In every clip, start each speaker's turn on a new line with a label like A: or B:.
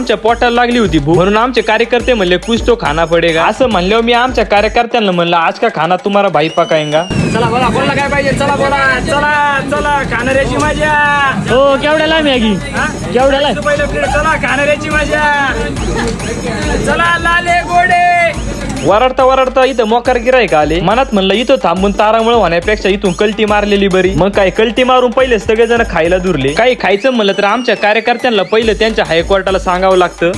A: आमच्या पोटाला लागली होती भूक. म्हणून आमचे कार्यकर्ते म्हणले कुछ तो खाना पडेगा. असं म्हणल्यावर मी आमच्या कार्यकर्त्यांना म्हणलं आज का खाना तुम्हाला भाई पकाएंगा? चला बोला बोला काय पाहिजे? चला बोला चला चला खाणाऱ्याची मजा.
B: हो केवढ्याला मॅगी? केवढ्याला
A: पहिलं चला खाणाऱ्याची मजा. चला. वरडता वरडता इथं मोकार गिरायक आले. मनात म्हणलं इथं थांबून तारामुळे होण्यापेक्षा इथून कल्टी मारलेली बरी. मग काय कल्टी मारून पहिले सगळेजण खायला दुरले. काही खायचं म्हणलं तर आमच्या कार्यकर्त्यांना पहिलं त्यांच्या हायकोर्टाला सांगावं लागतं.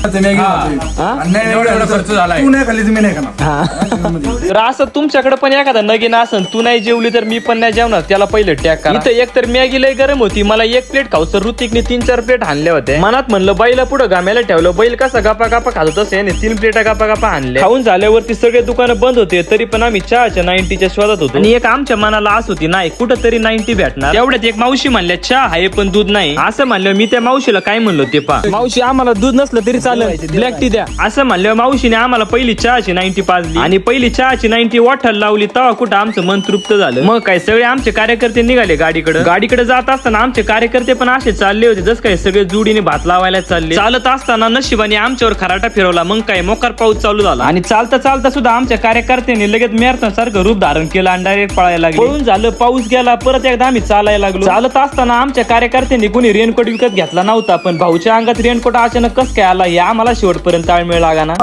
C: खर्च झालाय.
D: तू नाही खाल्ली तुम्ही नाही खाणार.
A: तर असं तुमच्याकडे पण एखादा नगीन असन तू नाही जेवली तर मी पण नाही जेवणार. त्याला पहिलं टॅग करा. इथं एक तर मॅगी लय गरम होती मला एक प्लेट खाऊ. तर ऋतिकने तीन चार प्लेट हाणल्या होत्या. मनात म्हणलं बैला पुढे गाम्याला ठेवलं. बैल कसा गपा गपा खात होता तसं याने तीन प्लेटा गपा गपा आणल्या. खाऊन झाल्यावरती सगळे दुकानं बंद होते तरी पण आम्ही चहाच्या नाईन्टीच्या शोधात होतो. आणि एक आमच्या मनाला आस होती नाही कुठं तरी नाईन्टी भेटणार. तेवढ्यात एक मावशी म्हणल्या चहा आहे पण दूध नाही. असं म्हणलं मी त्या मावशीला काय म्हणलो ते पा
B: मावशी आम्हाला दूध नसलं तरी चालेल. ब्लॅक टी द्या.
A: असं म्हणल्यावर मावशीने आम्हाला पहिली चहाची नाईन्टी पाजली. आणि पहिली चहाची नाईन्टी वाठायला लावली तेव्हा कुठं आमचं मन तृप्त झालं. मग काय सगळे आमचे कार्यकर्ते निघाले गाडीकडे? गाडीकडे जात असताना आमचे कार्यकर्ते पण असे चालले होते जस काय सगळे जुडीने भात लावायला चालले. चालत असताना नशिबाने आमच्यावर खराटा फिरवला मग काय मोकार पाऊस चालू झाला. आणि चालता चालता सुद्धा आमच्या कार्यकर्त्यांनी लगेच मॅरेथॉन सारखं रूप धारण केलं आणि डायरेक्ट पळायला लागले. पळून झालं पाऊस गेला परत एकदा आम्ही चालायला लागलो. चालत असताना आमच्या कार्यकर्त्यांनी कोणी रेनकोट विकत घेतला नव्हता पण भाऊच्या अंगात रेनकोट अचानक कस काय आला हे आम्हाला शेवटपर्यंत ताळमेळ लागा ना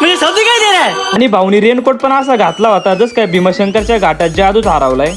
B: म्हणजे
A: आणि भाऊनी रेनकोट पण असा घातला होता जस काय भीमाशंकरच्या घाटात जादूच हरवलाय